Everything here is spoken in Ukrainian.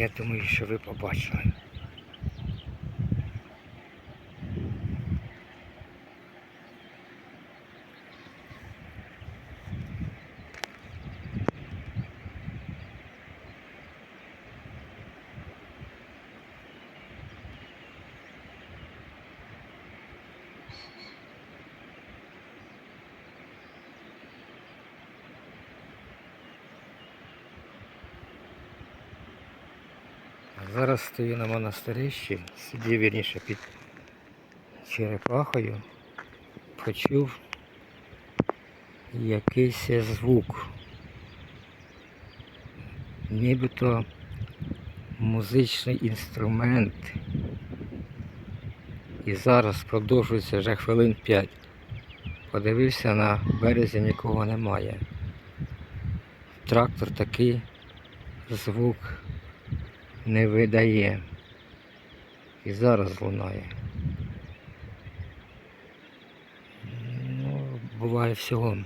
Я думаю, що ви побачили. Зараз стою на монастирищі, сидів вірніше під черепахою, почув якийсь звук. Нібито музичний інструмент. І зараз продовжується вже хвилин 5. Подивився на березі нікого немає. Трактор такий звук не видає. І зараз лунає. Ну, буває всього.